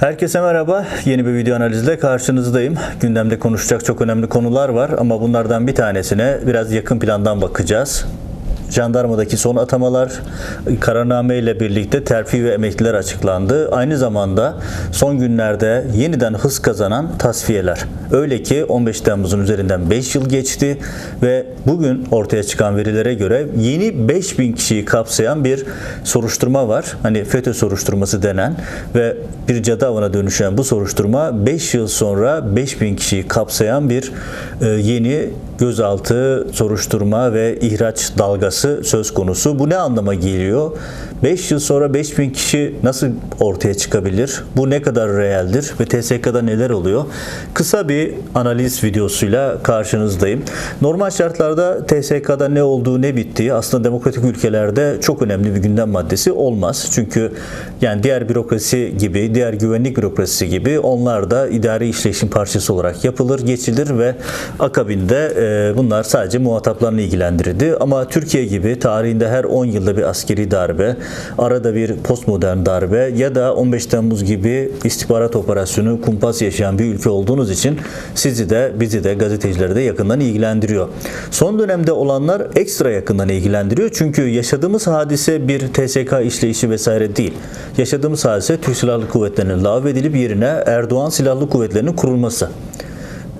Herkese merhaba. Yeni bir video analizle karşınızdayım. Gündemde konuşacak çok önemli konular var ama bunlardan bir tanesine biraz yakın plandan bakacağız. Jandarmadaki son atamalar, kararname ile birlikte terfi ve emekliler açıklandı. Aynı zamanda son günlerde yeniden hız kazanan tasfiyeler. Öyle ki 15 Temmuz'un üzerinden 5 yıl geçti ve bugün ortaya çıkan verilere göre yeni 5000 kişiyi kapsayan bir soruşturma var. Hani FETÖ soruşturması denen ve bir cadı avına dönüşen bu soruşturma 5 yıl sonra 5000 kişiyi kapsayan bir e, yeni gözaltı, soruşturma ve ihraç dalgası söz konusu. Bu ne anlama geliyor? 5 yıl sonra 5000 kişi nasıl ortaya çıkabilir? Bu ne kadar realdir ve TSK'da neler oluyor? Kısa bir analiz videosuyla karşınızdayım. Normal şartlarda TSK'da ne olduğu ne bittiği aslında demokratik ülkelerde çok önemli bir gündem maddesi olmaz. Çünkü yani diğer bürokrasi gibi, diğer güvenlik bürokrasisi gibi onlar da idari işleyişin parçası olarak yapılır, geçilir ve akabinde e, bunlar sadece muhataplarını ilgilendirirdi. Ama Türkiye gibi tarihinde her 10 yılda bir askeri darbe, arada bir postmodern darbe ya da 15 Temmuz gibi istihbarat operasyonu kumpas yaşayan bir ülke olduğunuz için sizi de bizi de gazetecileri de yakından ilgilendiriyor. Son dönemde olanlar ekstra yakından ilgilendiriyor çünkü yaşadığımız hadise bir TSK işleyişi vesaire değil. Yaşadığımız hadise Türk Silahlı Kuvvetleri'nin lağvedilip yerine Erdoğan Silahlı Kuvvetleri'nin kurulması.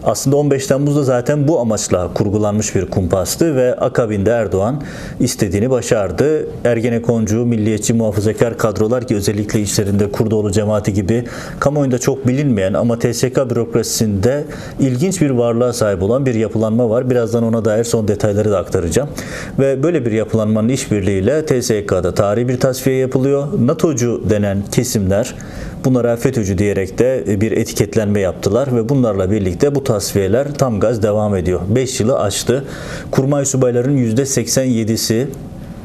Aslında 15 Temmuz'da zaten bu amaçla kurgulanmış bir kumpastı ve akabinde Erdoğan istediğini başardı. Ergenekoncu, milliyetçi, muhafazakar kadrolar ki özellikle işlerinde Kurdoğlu cemaati gibi kamuoyunda çok bilinmeyen ama TSK bürokrasisinde ilginç bir varlığa sahip olan bir yapılanma var. Birazdan ona dair son detayları da aktaracağım. Ve böyle bir yapılanmanın işbirliğiyle TSK'da tarihi bir tasfiye yapılıyor. NATO'cu denen kesimler Bunlara FETÖ'cü diyerek de bir etiketlenme yaptılar ve bunlarla birlikte bu tasfiyeler tam gaz devam ediyor. 5 yılı aştı. Kurmay subayların %87'si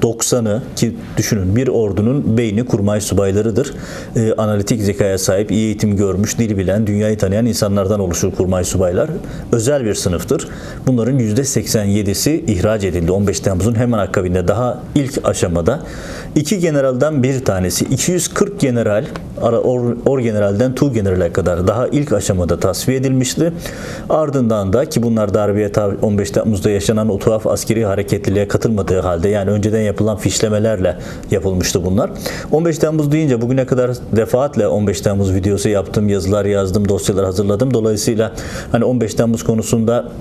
90'ı ki düşünün bir ordunun beyni kurmay subaylarıdır. Ee, analitik zekaya sahip, iyi eğitim görmüş, dil bilen, dünyayı tanıyan insanlardan oluşur kurmay subaylar. Özel bir sınıftır. Bunların %87'si ihraç edildi. 15 Temmuz'un hemen akabinde daha ilk aşamada. iki generalden bir tanesi 240 general or, or generalden tu generale kadar daha ilk aşamada tasfiye edilmişti. Ardından da ki bunlar darbeye tabi 15 Temmuz'da yaşanan o tuhaf askeri hareketliliğe katılmadığı halde yani önceden yapılan fişlemelerle yapılmıştı bunlar. 15 Temmuz deyince bugüne kadar defaatle 15 Temmuz videosu yaptım, yazılar yazdım, dosyalar hazırladım. Dolayısıyla hani 15 Temmuz konusunda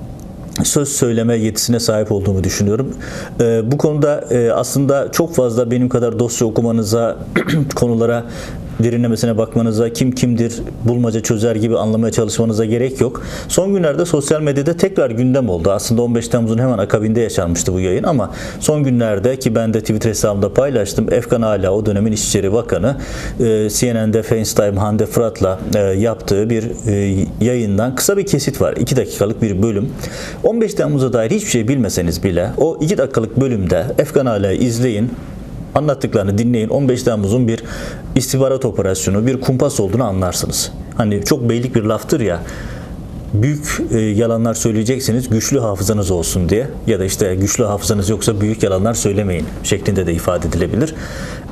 söz söyleme yetisine sahip olduğumu düşünüyorum. Ee, bu konuda e, aslında çok fazla benim kadar dosya okumanıza, konulara derinlemesine bakmanıza, kim kimdir bulmaca çözer gibi anlamaya çalışmanıza gerek yok. Son günlerde sosyal medyada tekrar gündem oldu. Aslında 15 Temmuz'un hemen akabinde yaşanmıştı bu yayın ama son günlerde ki ben de Twitter hesabımda paylaştım. Efkan Ala o dönemin İçişleri Bakanı e, CNN'de FaceTime Hande Fırat'la e, yaptığı bir e, yayından kısa bir kesit var. 2 dakikalık bir bölüm. 15 Temmuz'a dair hiçbir şey bilmeseniz bile o 2 dakikalık bölümde Efkan Ala'yı izleyin anlattıklarını dinleyin. 15 Temmuz'un bir istihbarat operasyonu, bir kumpas olduğunu anlarsınız. Hani çok beylik bir laftır ya büyük e, yalanlar söyleyecekseniz güçlü hafızanız olsun diye ya da işte güçlü hafızanız yoksa büyük yalanlar söylemeyin şeklinde de ifade edilebilir.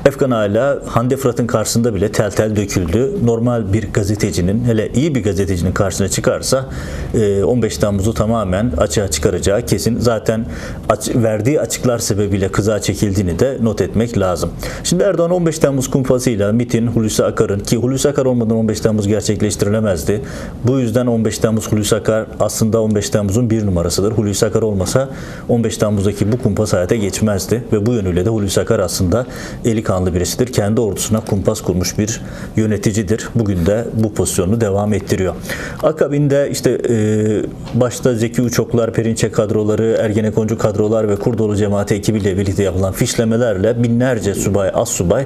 Efkan hala Hande Fırat'ın karşısında bile tel tel döküldü. Normal bir gazetecinin hele iyi bir gazetecinin karşısına çıkarsa e, 15 Temmuz'u tamamen açığa çıkaracağı kesin. Zaten verdiği açıklar sebebiyle kıza çekildiğini de not etmek lazım. Şimdi Erdoğan 15 Temmuz kumpasıyla MIT'in Hulusi Akar'ın ki Hulusi Akar olmadan 15 Temmuz gerçekleştirilemezdi. Bu yüzden 15 Temmuz Hulusi Akar aslında 15 Temmuz'un bir numarasıdır. Hulusi Akar olmasa 15 Temmuz'daki bu kumpas hayata geçmezdi ve bu yönüyle de Hulusi Akar aslında eli kanlı birisidir. Kendi ordusuna kumpas kurmuş bir yöneticidir. Bugün de bu pozisyonu devam ettiriyor. Akabinde işte e, başta Zeki Uçoklar, Perinçek kadroları, Ergenekoncu kadrolar ve Kurdoğlu cemaati ekibiyle birlikte yapılan fişlemelerle binlerce subay, az subay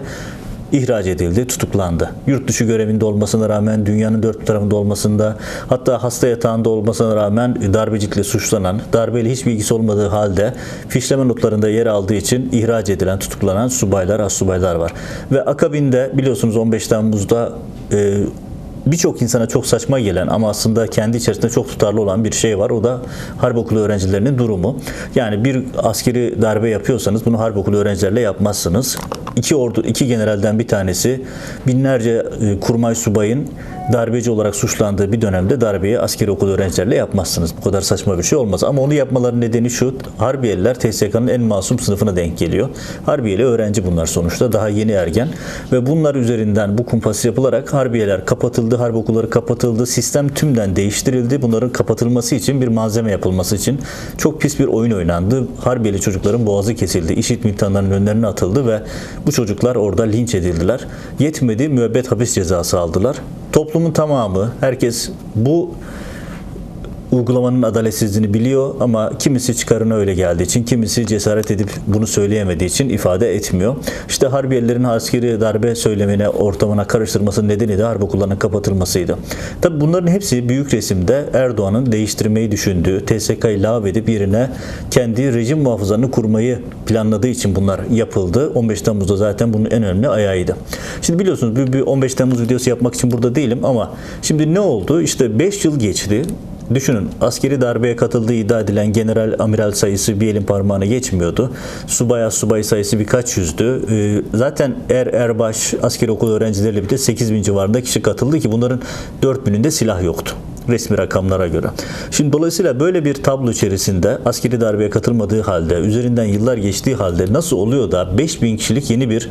ihraç edildi, tutuklandı. Yurt dışı görevinde olmasına rağmen, dünyanın dört tarafında olmasında, hatta hasta yatağında olmasına rağmen darbecilikle suçlanan, darbeyle hiç bilgisi olmadığı halde fişleme notlarında yer aldığı için ihraç edilen, tutuklanan subaylar, astsubaylar var. Ve akabinde biliyorsunuz 15 Temmuz'da e, birçok insana çok saçma gelen ama aslında kendi içerisinde çok tutarlı olan bir şey var. O da harp okulu öğrencilerinin durumu. Yani bir askeri darbe yapıyorsanız bunu harp okulu öğrencilerle yapmazsınız iki ordu, iki generalden bir tanesi binlerce e, kurmay subayın darbeci olarak suçlandığı bir dönemde darbeyi askeri okul öğrencilerle yapmazsınız. Bu kadar saçma bir şey olmaz. Ama onu yapmaların nedeni şu. Harbiyeliler TSK'nın en masum sınıfına denk geliyor. Harbiyeli öğrenci bunlar sonuçta. Daha yeni ergen. Ve bunlar üzerinden bu kumpas yapılarak Harbiyeler kapatıldı. Harp okulları kapatıldı. Sistem tümden değiştirildi. Bunların kapatılması için bir malzeme yapılması için çok pis bir oyun oynandı. Harbiyeli çocukların boğazı kesildi. İşit imtihanlarının önlerine atıldı ve bu çocuklar orada linç edildiler. Yetmedi müebbet hapis cezası aldılar. Toplumun tamamı, herkes bu uygulamanın adaletsizliğini biliyor ama kimisi çıkarına öyle geldiği için, kimisi cesaret edip bunu söyleyemediği için ifade etmiyor. İşte Harbiyelilerin askeri darbe söylemine, ortamına karıştırması nedeni de harp okullarının kapatılmasıydı. Tabi bunların hepsi büyük resimde Erdoğan'ın değiştirmeyi düşündüğü, TSK'yı lağvedip yerine kendi rejim muhafızlarını kurmayı planladığı için bunlar yapıldı. 15 Temmuz'da zaten bunun en önemli ayağıydı. Şimdi biliyorsunuz bir 15 Temmuz videosu yapmak için burada değilim ama şimdi ne oldu? İşte 5 yıl geçti. Düşünün askeri darbeye katıldığı iddia edilen general amiral sayısı bir elin parmağına geçmiyordu. Subay subay sayısı birkaç yüzdü. Ee, Zaten er erbaş askeri okul öğrencileriyle birlikte 8 bin civarında kişi katıldı ki bunların 4 bininde silah yoktu resmi rakamlara göre. Şimdi dolayısıyla böyle bir tablo içerisinde askeri darbeye katılmadığı halde, üzerinden yıllar geçtiği halde nasıl oluyor da 5000 kişilik yeni bir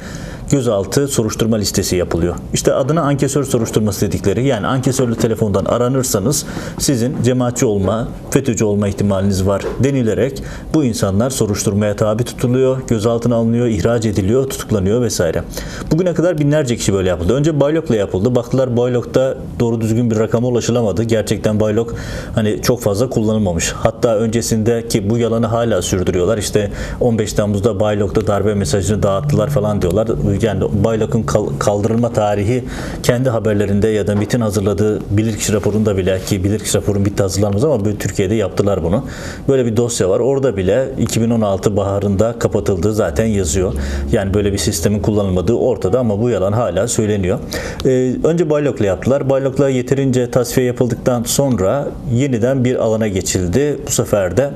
gözaltı soruşturma listesi yapılıyor. İşte adına ankesör soruşturması dedikleri yani ankesörlü telefondan aranırsanız sizin cemaatçi olma, FETÖ'cü olma ihtimaliniz var denilerek bu insanlar soruşturmaya tabi tutuluyor, gözaltına alınıyor, ihraç ediliyor, tutuklanıyor vesaire. Bugüne kadar binlerce kişi böyle yapıldı. Önce Baylok'la yapıldı. Baktılar Baylok'ta doğru düzgün bir rakama ulaşılamadı. Gerçekten Baylok hani çok fazla kullanılmamış. Hatta öncesindeki bu yalanı hala sürdürüyorlar. İşte 15 Temmuz'da Baylok'ta darbe mesajını dağıttılar falan diyorlar. Yani Baylok'un kal- kaldırılma tarihi kendi haberlerinde ya da MIT'in hazırladığı bilirkişi raporunda bile ki bilirkişi raporun bitti hazırlanmaz ama Türkiye'de yaptılar bunu. Böyle bir dosya var. Orada bile 2016 baharında kapatıldığı zaten yazıyor. Yani böyle bir sistemin kullanılmadığı ortada ama bu yalan hala söyleniyor. Ee, önce Baylok'la yaptılar. Baylok'la yeterince tasfiye yapıldıktan sonra yeniden bir alana geçildi. Bu sefer de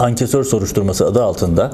ankesör soruşturması adı altında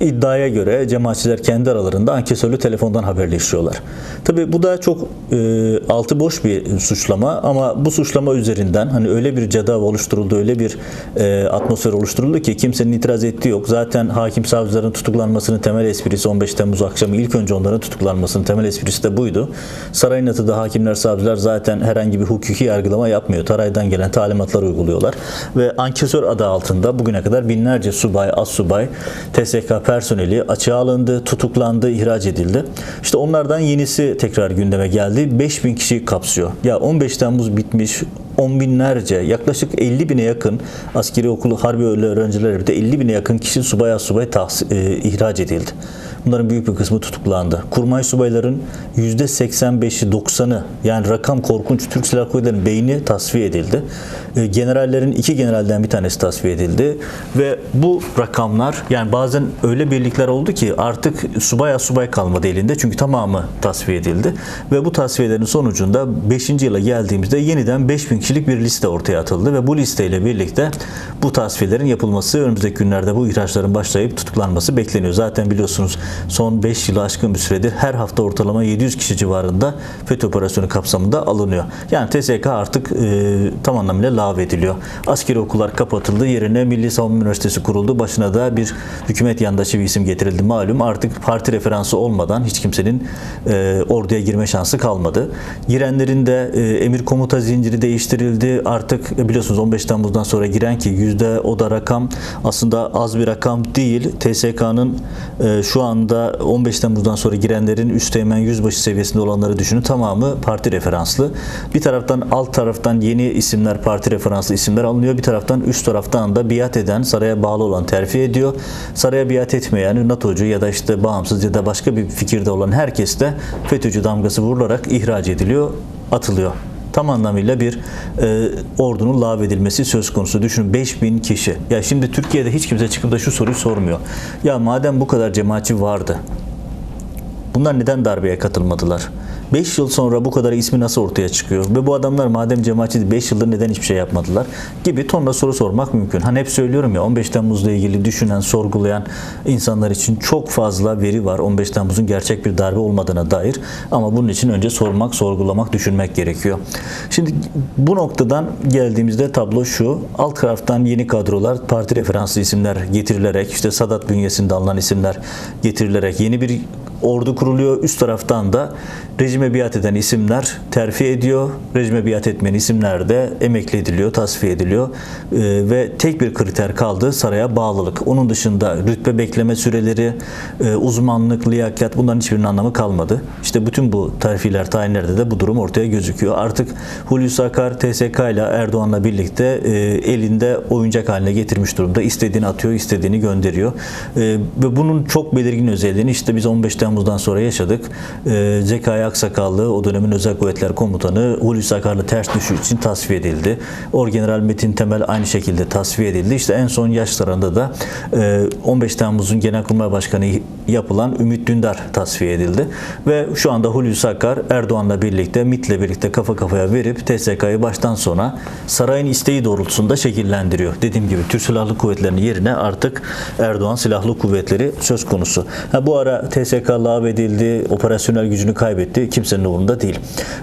iddiaya göre cemaatçiler kendi aralarında ankesörlü telefondan haberleşiyorlar. Tabi bu da çok e, altı boş bir suçlama ama bu suçlama üzerinden hani öyle bir cadav oluşturuldu, öyle bir e, atmosfer oluşturuldu ki kimsenin itiraz ettiği yok. Zaten hakim savcıların tutuklanmasının temel esprisi 15 Temmuz akşamı ilk önce onların tutuklanmasının temel esprisi de buydu. Sarayın atıda hakimler, savcılar zaten herhangi bir hukuki yargılama yapmıyor. Taraydan gelen talimatlar uyguluyorlar ve ankesör adı altında bugüne kadar binlerce subay, assubay, TSK personeli açığa alındı, tutuklandı, ihraç edildi. İşte onlardan yenisi tekrar gündeme geldi. 5000 kişi kapsıyor. Ya 15 Temmuz bitmiş, on binlerce, yaklaşık 50 bine yakın askeri okulu harbi öğrenciler birlikte 50 bine yakın kişi subay subay tahs- e, ihraç edildi. Bunların büyük bir kısmı tutuklandı. Kurmay subayların %85'i 90'ı yani rakam korkunç Türk Silahlı Kuvvetleri'nin beyni tasfiye edildi. E, generallerin iki generalden bir tanesi tasfiye edildi ve bu rakamlar yani bazen öyle birlikler oldu ki artık subay subay kalmadı elinde çünkü tamamı tasfiye edildi ve bu tasfiyelerin sonucunda 5. yıla geldiğimizde yeniden 5000 kişilik bir liste ortaya atıldı ve bu listeyle birlikte bu tasfiyelerin yapılması önümüzdeki günlerde bu ihraçların başlayıp tutuklanması bekleniyor. Zaten biliyorsunuz son 5 yılı aşkın bir süredir her hafta ortalama 700 kişi civarında FETÖ operasyonu kapsamında alınıyor. Yani TSK artık e, tam anlamıyla lağvediliyor. Askeri okullar kapatıldı. Yerine Milli Savunma Üniversitesi kuruldu. Başına da bir hükümet yandaşı bir isim getirildi. Malum artık parti referansı olmadan hiç kimsenin e, orduya girme şansı kalmadı. Girenlerin de e, emir komuta zinciri değiştirildi. Artık e, biliyorsunuz 15 Temmuz'dan sonra giren ki yüzde o da rakam aslında az bir rakam değil. TSK'nın e, şu anda 15 Temmuz'dan sonra girenlerin üsteğmen yüzbaşı seviyesinde olanları düşünün. Tamamı parti referanslı. Bir taraftan alt taraftan yeni isimler parti referanslı isimler alınıyor. Bir taraftan üst taraftan da biat eden saraya bağlı olan terfi ediyor. Saraya biat etmeyen NATO'cu ya da işte bağımsız ya da başka bir fikirde olan herkes de FETÖ'cü damgası vurularak ihraç ediliyor, atılıyor tam anlamıyla bir e, ordunun lağvedilmesi söz konusu. Düşünün 5000 kişi. Ya şimdi Türkiye'de hiç kimse çıkıp da şu soruyu sormuyor. Ya madem bu kadar cemaatçi vardı Bunlar neden darbeye katılmadılar? 5 yıl sonra bu kadar ismi nasıl ortaya çıkıyor? Ve bu adamlar madem cemaatçiydi 5 yıldır neden hiçbir şey yapmadılar? Gibi tonla soru sormak mümkün. Hani hep söylüyorum ya 15 Temmuz'la ilgili düşünen, sorgulayan insanlar için çok fazla veri var. 15 Temmuz'un gerçek bir darbe olmadığına dair. Ama bunun için önce sormak, sorgulamak, düşünmek gerekiyor. Şimdi bu noktadan geldiğimizde tablo şu. Alt taraftan yeni kadrolar, parti referanslı isimler getirilerek, işte Sadat bünyesinde alınan isimler getirilerek yeni bir ordu kuruluyor. Üst taraftan da rejime biat eden isimler terfi ediyor. Rejime biat etmeyen isimler de emekli ediliyor, tasfiye ediliyor. Ee, ve tek bir kriter kaldı saraya bağlılık. Onun dışında rütbe bekleme süreleri, e, uzmanlık, liyakat bunların hiçbirinin anlamı kalmadı. İşte bütün bu terfiler, tayinlerde de bu durum ortaya gözüküyor. Artık Hulusi Akar TSK ile Erdoğan'la birlikte e, elinde oyuncak haline getirmiş durumda. İstediğini atıyor, istediğini gönderiyor. E, ve bunun çok belirgin özelliğini işte biz 15 Temmuz'dan sonra yaşadık. E, Zekai Aksakallı o dönemin Özel Kuvvetler Komutanı Hulusi Akar'la ters düşü için tasfiye edildi. Orgeneral Metin Temel aynı şekilde tasfiye edildi. İşte en son yaşlarında da e, 15 Temmuz'un Genelkurmay Başkanı yapılan Ümit Dündar tasfiye edildi. Ve şu anda Hulusi Akar Erdoğan'la birlikte, MİT'le birlikte kafa kafaya verip TSK'yı baştan sona sarayın isteği doğrultusunda şekillendiriyor. Dediğim gibi Türk Silahlı Kuvvetleri'nin yerine artık Erdoğan Silahlı Kuvvetleri söz konusu. Ha, bu ara TSK lağvedildi, operasyonel gücünü kaybetti. Kimsenin umurunda değil.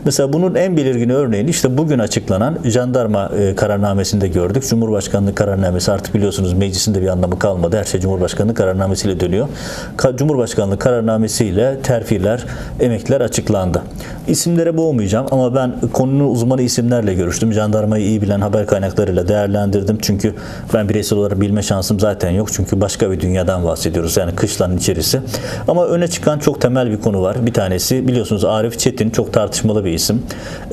Mesela bunun en belirgin örneğini işte bugün açıklanan jandarma e, kararnamesinde gördük. Cumhurbaşkanlığı kararnamesi artık biliyorsunuz meclisinde bir anlamı kalmadı. Her şey Cumhurbaşkanlığı kararnamesiyle dönüyor. Ka- Cumhurbaşkanlığı kararnamesiyle terfiler, emekliler açıklandı. İsimlere boğmayacağım ama ben konunun uzmanı isimlerle görüştüm. Jandarmayı iyi bilen haber kaynaklarıyla değerlendirdim. Çünkü ben bireysel olarak bilme şansım zaten yok. Çünkü başka bir dünyadan bahsediyoruz. Yani kışlanın içerisi. Ama öne çıkan çok temel bir konu var. Bir tanesi biliyorsunuz Arif Çetin çok tartışmalı bir isim.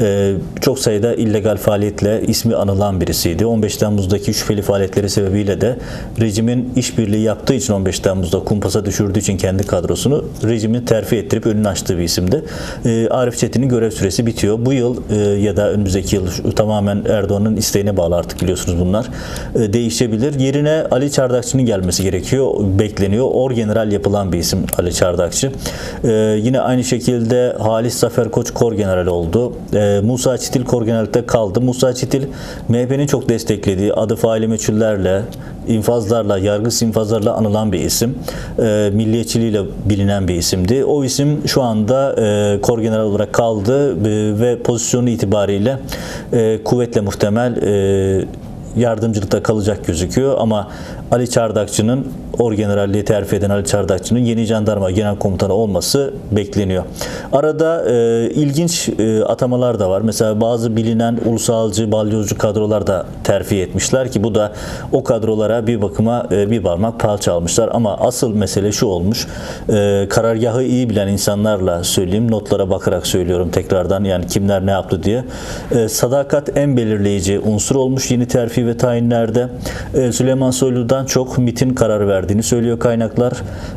Ee, çok sayıda illegal faaliyetle ismi anılan birisiydi. 15 Temmuz'daki şüpheli faaliyetleri sebebiyle de rejimin işbirliği yaptığı için 15 Temmuz'da kumpasa düşürdüğü için kendi kadrosunu rejimin terfi ettirip önünü açtığı bir isimdi. Ee, Arif Çetin'in görev süresi bitiyor. Bu yıl e, ya da önümüzdeki yıl şu- tamamen Erdoğan'ın isteğine bağlı artık biliyorsunuz bunlar. E, değişebilir. Yerine Ali Çardakçı'nın gelmesi gerekiyor. Bekleniyor. Orgeneral yapılan bir isim Ali Çardakçı. E, yine aynı şekilde Halis Zafer Koç Kor General oldu. E, Musa Çitil Kor General'de kaldı. Musa Çitil MHP'nin çok desteklediği adı faili meçhullerle infazlarla, yargı infazlarla anılan bir isim. E, milliyetçiliğiyle bilinen bir isimdi. O isim şu anda e, kor general olarak kaldı e, ve pozisyonu itibariyle e, kuvvetle muhtemel e, yardımcılıkta kalacak gözüküyor ama Ali Çardakçı'nın orgeneralliği terfi eden Ali Çardakçı'nın yeni jandarma genel komutanı olması bekleniyor. Arada e, ilginç e, atamalar da var. Mesela bazı bilinen ulusalcı, balyozcu kadrolar da terfi etmişler ki bu da o kadrolara bir bakıma e, bir parmak palça almışlar. Ama asıl mesele şu olmuş. E, karargahı iyi bilen insanlarla söyleyeyim. Notlara bakarak söylüyorum tekrardan yani kimler ne yaptı diye. E, sadakat en belirleyici unsur olmuş yeni terfi ve tayinlerde. E, Süleyman Soylu'dan çok MIT'in karar verdiğini söylüyor kaynaklar.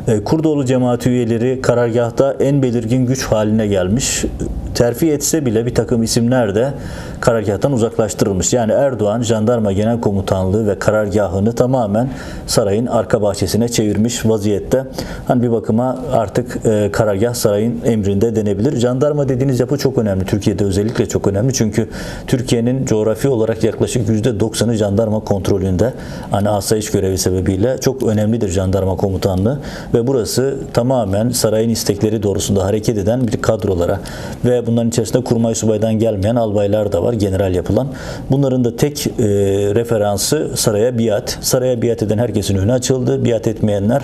E, Kurdoğlu cemaati üyeleri karargahta en belirgin güç haline gelmiş. Terfi etse bile bir takım isimler de karargahtan uzaklaştırılmış. Yani Erdoğan Jandarma Genel Komutanlığı ve karargahını tamamen sarayın arka bahçesine çevirmiş vaziyette. Hani bir bakıma artık e, karargah sarayın emrinde denebilir. Jandarma dediğiniz yapı çok önemli. Türkiye'de özellikle çok önemli. Çünkü Türkiye'nin coğrafi olarak yaklaşık %90'ı jandarma kontrolünde. Hani asayiş görevi sebebiyle çok önemlidir jandarma komutanlığı ve burası tamamen sarayın istekleri doğrusunda hareket eden bir kadrolara ve bunların içerisinde kurmay subaydan gelmeyen albaylar da var general yapılan. Bunların da tek e, referansı saraya biat. Saraya biat eden herkesin önü açıldı. Biat etmeyenler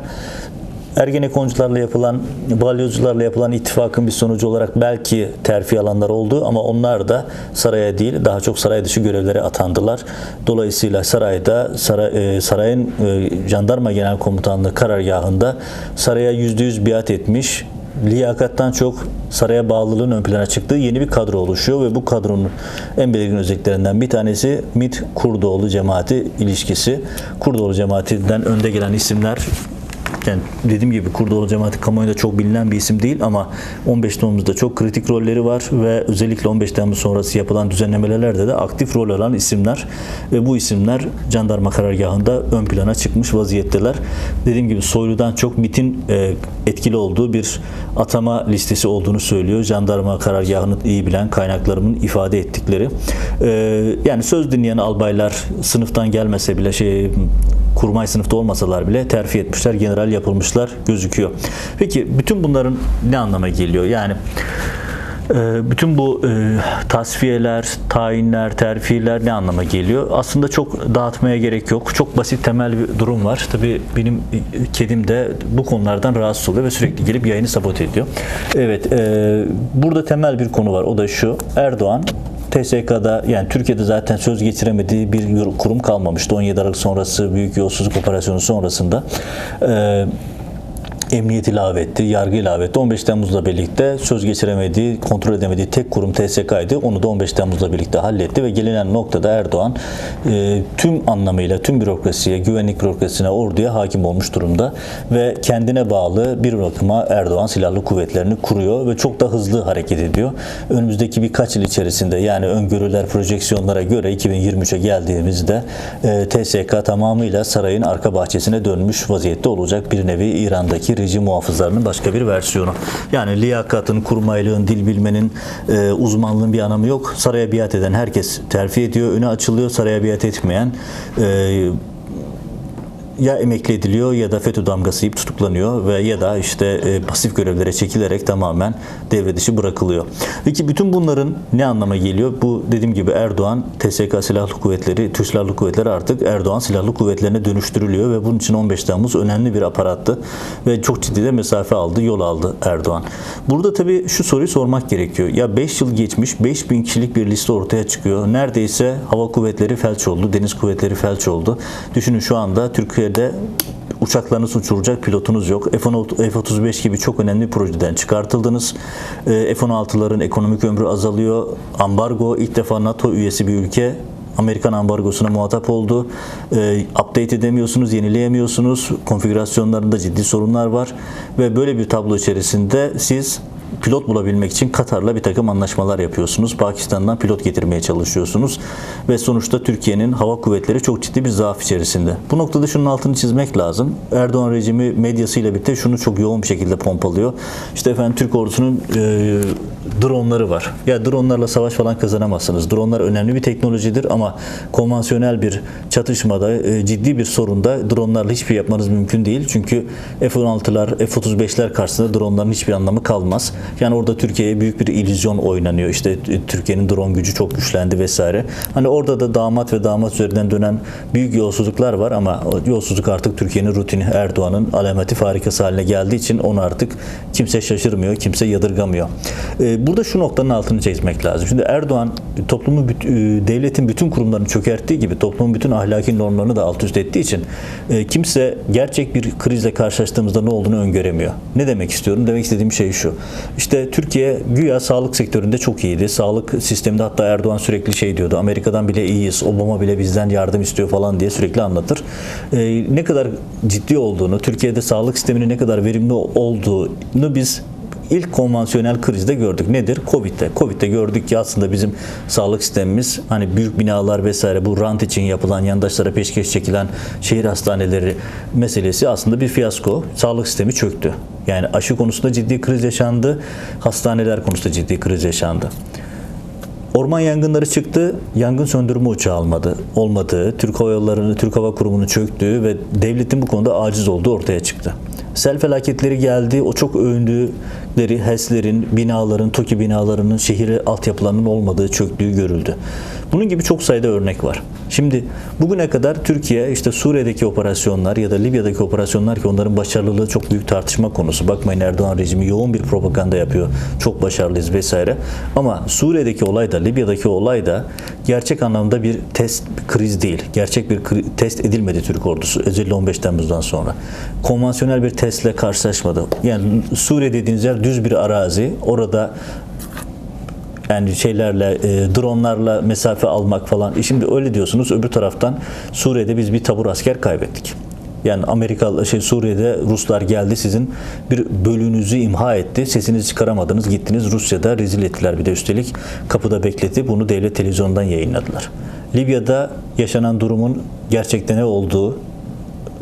Ergenekoncularla yapılan, balyozcularla yapılan ittifakın bir sonucu olarak belki terfi alanlar oldu ama onlar da saraya değil daha çok saray dışı görevlere atandılar. Dolayısıyla sarayda saray, e, sarayın e, jandarma genel komutanlığı karargahında saraya %100 biat etmiş liyakattan çok saraya bağlılığın ön plana çıktığı yeni bir kadro oluşuyor ve bu kadronun en belirgin özelliklerinden bir tanesi MİT Kurdoğlu cemaati ilişkisi. Kurdoğlu cemaatinden önde gelen isimler yani dediğim gibi Kurdoğlu cemaati kamuoyunda çok bilinen bir isim değil ama 15 Temmuz'da çok kritik rolleri var ve özellikle 15 Temmuz sonrası yapılan düzenlemelerde de aktif rol alan isimler ve bu isimler jandarma karargahında ön plana çıkmış vaziyetteler. Dediğim gibi Soylu'dan çok MIT'in e, etkili olduğu bir atama listesi olduğunu söylüyor. Jandarma karargahını iyi bilen kaynaklarımın ifade ettikleri. E, yani söz dinleyen albaylar sınıftan gelmese bile şey kurmay sınıfta olmasalar bile terfi etmişler, general yapılmışlar gözüküyor. Peki bütün bunların ne anlama geliyor? Yani e, bütün bu e, tasfiyeler, tayinler, terfiler ne anlama geliyor? Aslında çok dağıtmaya gerek yok. Çok basit temel bir durum var. Tabii benim kedim de bu konulardan rahatsız oluyor ve sürekli gelip yayını sabote ediyor. Evet, e, burada temel bir konu var. O da şu. Erdoğan TSK'da yani Türkiye'de zaten söz geçiremediği bir kurum kalmamıştı. 17 Aralık sonrası büyük yolsuzluk operasyonu sonrasında. E, emniyet ilave etti, yargı ilave etti. 15 Temmuz'la birlikte söz geçiremediği, kontrol edemediği tek kurum TSK'ydı. Onu da 15 Temmuz'la birlikte halletti ve gelinen noktada Erdoğan e, tüm anlamıyla tüm bürokrasiye, güvenlik bürokrasisine, orduya hakim olmuş durumda ve kendine bağlı bir bakıma Erdoğan silahlı kuvvetlerini kuruyor ve çok da hızlı hareket ediyor. Önümüzdeki birkaç yıl içerisinde yani öngörüler, projeksiyonlara göre 2023'e geldiğimizde e, TSK tamamıyla sarayın arka bahçesine dönmüş vaziyette olacak bir nevi İran'daki rejim muhafızlarının başka bir versiyonu. Yani liyakatın, kurmaylığın, dil bilmenin, e, uzmanlığın bir anlamı yok. Saraya biat eden herkes terfi ediyor, önü açılıyor. Saraya biat etmeyen e, ya emekli ediliyor ya da FETÖ damgası yiyip tutuklanıyor ve ya da işte e, pasif görevlere çekilerek tamamen devre dışı bırakılıyor. Peki bütün bunların ne anlama geliyor? Bu dediğim gibi Erdoğan TSK Silahlı Kuvvetleri, Türk Silahlı Kuvvetleri artık Erdoğan Silahlı Kuvvetlerine dönüştürülüyor ve bunun için 15 Temmuz önemli bir aparattı ve çok ciddi de mesafe aldı, yol aldı Erdoğan. Burada tabii şu soruyu sormak gerekiyor. Ya 5 yıl geçmiş, 5000 kişilik bir liste ortaya çıkıyor. Neredeyse hava kuvvetleri felç oldu, deniz kuvvetleri felç oldu. Düşünün şu anda Türkiye Türkiye'de uçaklarınızı uçuracak pilotunuz yok. F-35 gibi çok önemli projeden çıkartıldınız. Ee, F-16'ların ekonomik ömrü azalıyor. Ambargo ilk defa NATO üyesi bir ülke Amerikan ambargosuna muhatap oldu. E, update edemiyorsunuz, yenileyemiyorsunuz. Konfigürasyonlarında ciddi sorunlar var. Ve böyle bir tablo içerisinde siz pilot bulabilmek için Katar'la bir takım anlaşmalar yapıyorsunuz. Pakistan'dan pilot getirmeye çalışıyorsunuz. Ve sonuçta Türkiye'nin hava kuvvetleri çok ciddi bir zaaf içerisinde. Bu noktada şunun altını çizmek lazım. Erdoğan rejimi medyasıyla birlikte şunu çok yoğun bir şekilde pompalıyor. İşte efendim Türk ordusunun e, dronları var. Ya dronlarla savaş falan kazanamazsınız. Dronlar önemli bir teknolojidir ama konvansiyonel bir çatışmada e, ciddi bir sorunda dronlarla hiçbir şey yapmanız mümkün değil. Çünkü F-16'lar, F-35'ler karşısında dronların hiçbir anlamı kalmaz. Yani orada Türkiye'ye büyük bir illüzyon oynanıyor. İşte e, Türkiye'nin drone gücü çok güçlendi vesaire. Hani orada da damat ve damat üzerinden dönen büyük yolsuzluklar var ama yolsuzluk artık Türkiye'nin rutini Erdoğan'ın alameti farikası haline geldiği için onu artık kimse şaşırmıyor, kimse yadırgamıyor. Ee, burada şu noktanın altını çizmek lazım. Şimdi Erdoğan toplumu, e, devletin bütün kurumlarını çökerttiği gibi toplumun bütün ahlaki normlarını da alt üst ettiği için e, kimse gerçek bir krizle karşılaştığımızda ne olduğunu öngöremiyor. Ne demek istiyorum? Demek istediğim şey şu. İşte Türkiye güya sağlık sektöründe çok iyiydi. Sağlık sisteminde hatta Erdoğan sürekli şey diyordu. Amerika'dan bile iyiyiz. Obama bile bizden yardım istiyor falan diye sürekli anlatır. Ee, ne kadar ciddi olduğunu, Türkiye'de sağlık sisteminin ne kadar verimli olduğunu biz ilk konvansiyonel krizde gördük. Nedir? Covid'de. Covid'de gördük ki aslında bizim sağlık sistemimiz hani büyük binalar vesaire bu rant için yapılan yandaşlara peşkeş çekilen şehir hastaneleri meselesi aslında bir fiyasko. Sağlık sistemi çöktü. Yani aşı konusunda ciddi kriz yaşandı. Hastaneler konusunda ciddi kriz yaşandı. Orman yangınları çıktı, yangın söndürme uçağı almadı, olmadığı, Türk Hava Yolları'nı, Türk Hava Kurumu'nu çöktüğü ve devletin bu konuda aciz olduğu ortaya çıktı. Sel felaketleri geldi. O çok övündükleri HES'lerin, binaların, TOKİ binalarının, şehir altyapılarının olmadığı, çöktüğü görüldü. Bunun gibi çok sayıda örnek var. Şimdi bugüne kadar Türkiye işte Suriye'deki operasyonlar ya da Libya'daki operasyonlar ki onların başarlılığı çok büyük tartışma konusu. Bakmayın Erdoğan rejimi yoğun bir propaganda yapıyor. Çok başarılıyız vesaire. Ama Suriye'deki olay da Libya'daki olay da gerçek anlamda bir test bir kriz değil. Gerçek bir kri- test edilmedi Türk ordusu özellikle 15 Temmuz'dan sonra. Konvansiyonel bir testle karşılaşmadı. Yani Suriye dediğiniz yer düz bir arazi. Orada yani şeylerle, e, dronlarla mesafe almak falan. E şimdi öyle diyorsunuz. Öbür taraftan Suriye'de biz bir tabur asker kaybettik. Yani Amerika şey Suriye'de Ruslar geldi sizin bir bölüğünüzü imha etti. Sesinizi çıkaramadınız. Gittiniz Rusya'da rezil ettiler bir de üstelik. Kapıda bekletti. Bunu devlet televizyondan yayınladılar. Libya'da yaşanan durumun gerçekten ne olduğu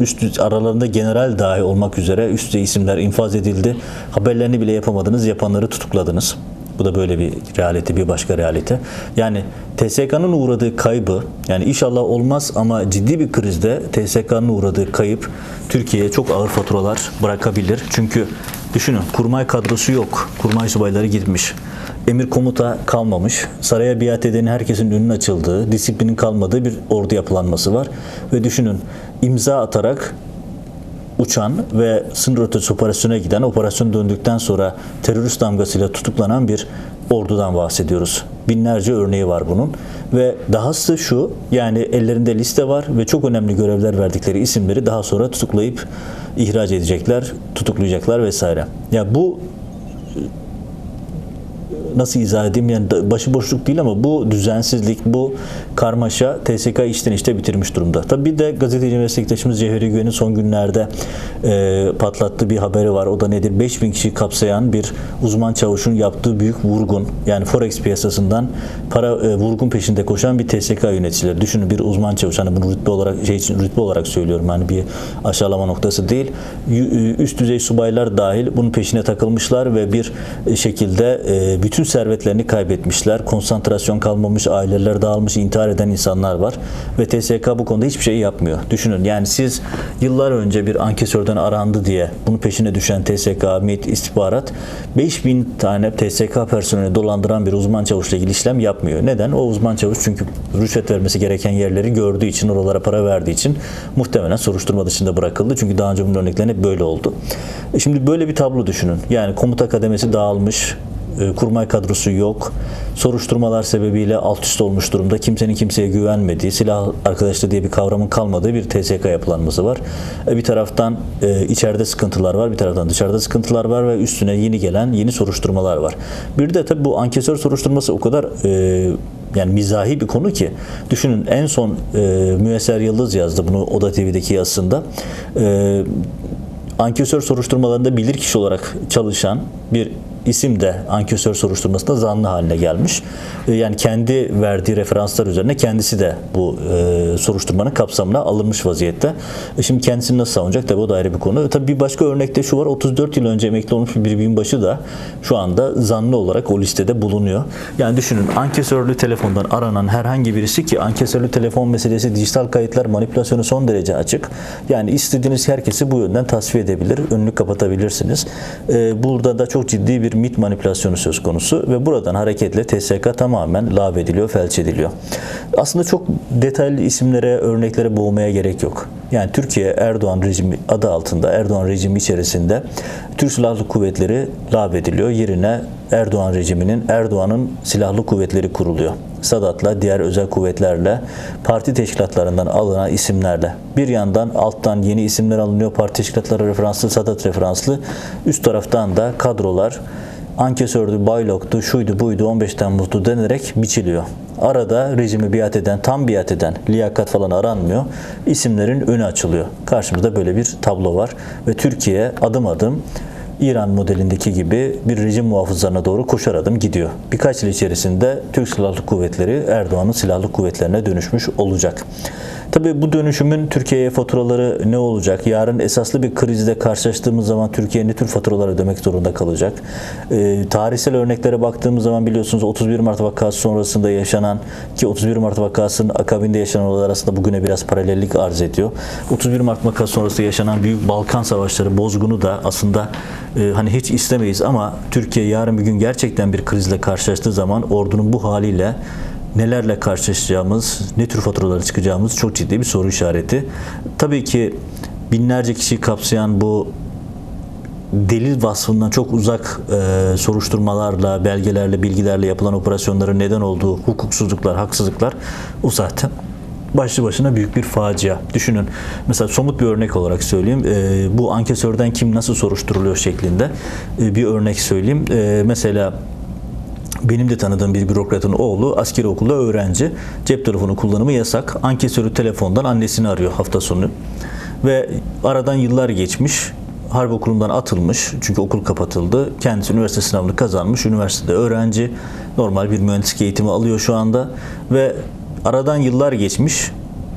üst aralarında general dahi olmak üzere üst düzey isimler infaz edildi. Haberlerini bile yapamadınız. Yapanları tutukladınız. Bu da böyle bir realite, bir başka realite. Yani TSK'nın uğradığı kaybı, yani inşallah olmaz ama ciddi bir krizde TSK'nın uğradığı kayıp Türkiye'ye çok ağır faturalar bırakabilir. Çünkü düşünün kurmay kadrosu yok. Kurmay subayları gitmiş. Emir komuta kalmamış. Saraya biat eden herkesin önünün açıldığı, disiplinin kalmadığı bir ordu yapılanması var. Ve düşünün imza atarak uçan ve sınır ötesi operasyona giden, operasyon döndükten sonra terörist damgasıyla tutuklanan bir ordudan bahsediyoruz. Binlerce örneği var bunun ve dahası şu yani ellerinde liste var ve çok önemli görevler verdikleri isimleri daha sonra tutuklayıp ihraç edecekler, tutuklayacaklar vesaire. Ya bu nasıl izah edeyim yani başıboşluk değil ama bu düzensizlik, bu karmaşa TSK işten işte bitirmiş durumda. Tabii bir de gazeteci meslektaşımız Cevheri Güven'in son günlerde e, patlattığı bir haberi var. O da nedir? 5000 kişi kapsayan bir uzman çavuşun yaptığı büyük vurgun. Yani Forex piyasasından para e, vurgun peşinde koşan bir TSK yöneticileri. Düşünün bir uzman çavuş. Hani bunu rütbe olarak şey için rütbe olarak söylüyorum. Hani bir aşağılama noktası değil. E, Üst düzey subaylar dahil bunun peşine takılmışlar ve bir şekilde e, bütün servetlerini kaybetmişler. Konsantrasyon kalmamış, aileler dağılmış, intihar eden insanlar var. Ve TSK bu konuda hiçbir şey yapmıyor. Düşünün yani siz yıllar önce bir ankesörden arandı diye bunun peşine düşen TSK, MİT, istihbarat 5000 tane TSK personeli dolandıran bir uzman çavuşla ilgili işlem yapmıyor. Neden? O uzman çavuş çünkü rüşvet vermesi gereken yerleri gördüğü için, oralara para verdiği için muhtemelen soruşturma dışında bırakıldı. Çünkü daha önce bunun örneklerinde hep böyle oldu. E Şimdi böyle bir tablo düşünün. Yani komuta kademesi dağılmış, e, kurmay kadrosu yok. Soruşturmalar sebebiyle alt üst olmuş durumda. Kimsenin kimseye güvenmediği, silah arkadaşlığı diye bir kavramın kalmadığı bir TSK yapılanması var. E, Bir taraftan e, içeride sıkıntılar var, bir taraftan dışarıda sıkıntılar var ve üstüne yeni gelen yeni soruşturmalar var. Bir de tabii bu ankesör soruşturması o kadar e, yani mizahi bir konu ki düşünün en son e, Müesser Yıldız yazdı bunu Oda TV'deki yazısında. E, ankesör soruşturmalarında bilirkişi olarak çalışan bir isim de ankesör soruşturmasında zanlı haline gelmiş. E, Yani kendi verdiği referanslar üzerine kendisi de bu e, soruşturmanın kapsamına alınmış vaziyette. E, Şimdi kendisini nasıl savunacak tabii o da ayrı bir konu. Tabii bir başka örnekte şu var 34 yıl önce emekli olmuş bir binbaşı da şu anda zanlı olarak o listede bulunuyor. Yani düşünün ankesörlü telefondan aranan herhangi birisi ki ankesörlü telefon meselesi dijital kayıtlar manipülasyonu son derece açık. Yani istediğiniz herkesi bu yönden tasfiye edebilir, önünü kapatabilirsiniz. Burada da çok ciddi bir mit manipülasyonu söz konusu ve buradan hareketle TSK tamamen lağvediliyor, felç ediliyor. Aslında çok detaylı isimlere, örneklere boğmaya gerek yok. Yani Türkiye Erdoğan rejimi adı altında, Erdoğan rejimi içerisinde Türk Silahlı Kuvvetleri lağvediliyor. Yerine Erdoğan rejiminin, Erdoğan'ın silahlı kuvvetleri kuruluyor. Sadat'la, diğer özel kuvvetlerle, parti teşkilatlarından alınan isimlerle. Bir yandan alttan yeni isimler alınıyor, parti teşkilatları referanslı, Sadat referanslı. Üst taraftan da kadrolar ankesördü, bayloktu, şuydu, buydu, 15 Temmuz'du denerek biçiliyor. Arada rejimi biat eden, tam biat eden, liyakat falan aranmıyor. İsimlerin önü açılıyor. Karşımızda böyle bir tablo var ve Türkiye adım adım İran modelindeki gibi bir rejim muhafızlarına doğru koşar adım gidiyor. Birkaç yıl içerisinde Türk Silahlı Kuvvetleri Erdoğan'ın silahlı kuvvetlerine dönüşmüş olacak. Tabii bu dönüşümün Türkiye'ye faturaları ne olacak? Yarın esaslı bir krizle karşılaştığımız zaman Türkiye ne tür faturalar ödemek zorunda kalacak? Ee, tarihsel örneklere baktığımız zaman biliyorsunuz 31 Mart vakası sonrasında yaşanan ki 31 Mart vakasının akabinde yaşanan olaylar arasında bugüne biraz paralellik arz ediyor. 31 Mart vakası sonrasında yaşanan Büyük Balkan Savaşları bozgunu da aslında e, hani hiç istemeyiz ama Türkiye yarın bir gün gerçekten bir krizle karşılaştığı zaman ordunun bu haliyle nelerle karşılaşacağımız, ne tür faturalara çıkacağımız çok ciddi bir soru işareti. Tabii ki binlerce kişiyi kapsayan bu delil vasfından çok uzak e, soruşturmalarla, belgelerle, bilgilerle yapılan operasyonların neden olduğu hukuksuzluklar, haksızlıklar o zaten başlı başına büyük bir facia. Düşünün mesela somut bir örnek olarak söyleyeyim. E, bu ankesörden kim nasıl soruşturuluyor şeklinde e, bir örnek söyleyeyim. E, mesela benim de tanıdığım bir bürokratın oğlu askeri okulda öğrenci. Cep telefonu kullanımı yasak. Ankesörü telefondan annesini arıyor hafta sonu. Ve aradan yıllar geçmiş. Harp okulundan atılmış. Çünkü okul kapatıldı. Kendisi üniversite sınavını kazanmış. Üniversitede öğrenci. Normal bir mühendislik eğitimi alıyor şu anda. Ve aradan yıllar geçmiş.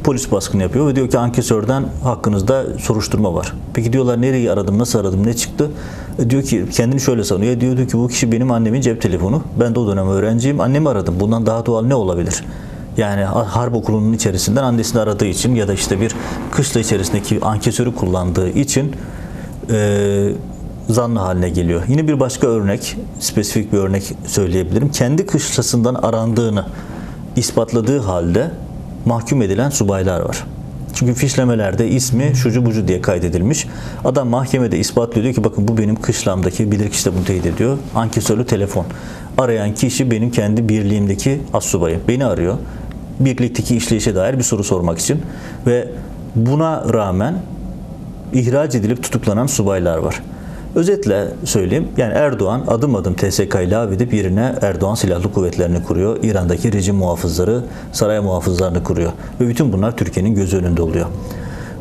Polis baskını yapıyor ve diyor ki ankesörden hakkınızda soruşturma var. Peki diyorlar nereyi aradım, nasıl aradım, ne çıktı? E diyor ki kendini şöyle sanıyor. E diyordu ki bu kişi benim annemin cep telefonu. Ben de o dönem öğrenciyim. Annemi aradım. Bundan daha doğal ne olabilir? Yani harp okulunun içerisinden annesini aradığı için ya da işte bir kışla içerisindeki ankesörü kullandığı için e, zanlı haline geliyor. Yine bir başka örnek, spesifik bir örnek söyleyebilirim. Kendi kışlasından arandığını ispatladığı halde mahkum edilen subaylar var. Çünkü fişlemelerde ismi şucu bucu diye kaydedilmiş. Adam mahkemede ispatlıyor diyor ki bakın bu benim kışlamdaki bilirkişi de bunu teyit ediyor. Ankesörlü telefon. Arayan kişi benim kendi birliğimdeki assubayım. Beni arıyor. Birlikteki işleyişe dair bir soru sormak için. Ve buna rağmen ihraç edilip tutuklanan subaylar var. Özetle söyleyeyim yani Erdoğan adım adım TSK'yı lağvedip yerine Erdoğan Silahlı Kuvvetlerini kuruyor. İran'daki rejim muhafızları, saray muhafızlarını kuruyor. Ve bütün bunlar Türkiye'nin gözü önünde oluyor.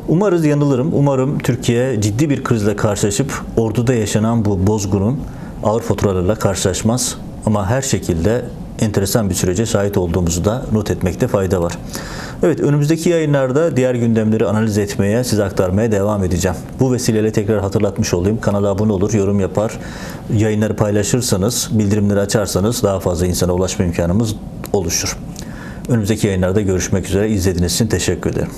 Umarız yanılırım. Umarım Türkiye ciddi bir krizle karşılaşıp orduda yaşanan bu bozgunun ağır faturalarla karşılaşmaz. Ama her şekilde enteresan bir sürece şahit olduğumuzu da not etmekte fayda var. Evet önümüzdeki yayınlarda diğer gündemleri analiz etmeye, size aktarmaya devam edeceğim. Bu vesileyle tekrar hatırlatmış olayım. Kanala abone olur, yorum yapar, yayınları paylaşırsanız, bildirimleri açarsanız daha fazla insana ulaşma imkanımız oluşur. Önümüzdeki yayınlarda görüşmek üzere. İzlediğiniz için teşekkür ederim.